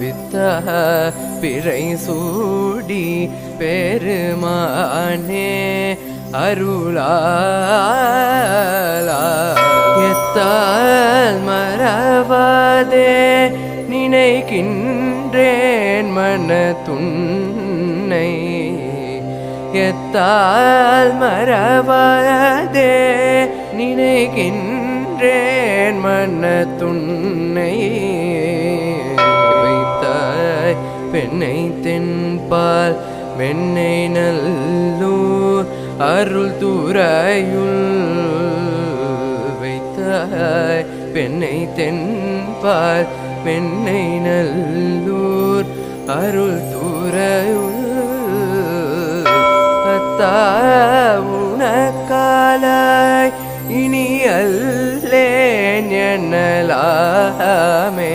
வித்த பிறை சூடி பெருமானே அருளால் மறவாதே நினைக்கின்றேன் மன துன்னை எத்தால் மறவாதே நினைக்கின்றேன் மன துன்னை வைத்தாய் தென்பால் வெண்ணை நல்லூர் அருள் தூரையுள் வைத்தாய். பெண்ணை தென்பால் பெண்ணை நல்லூர் அருள் தூரையுள் அத்தா உனக்காலாய் இனி அல்லேன் எனலாமே.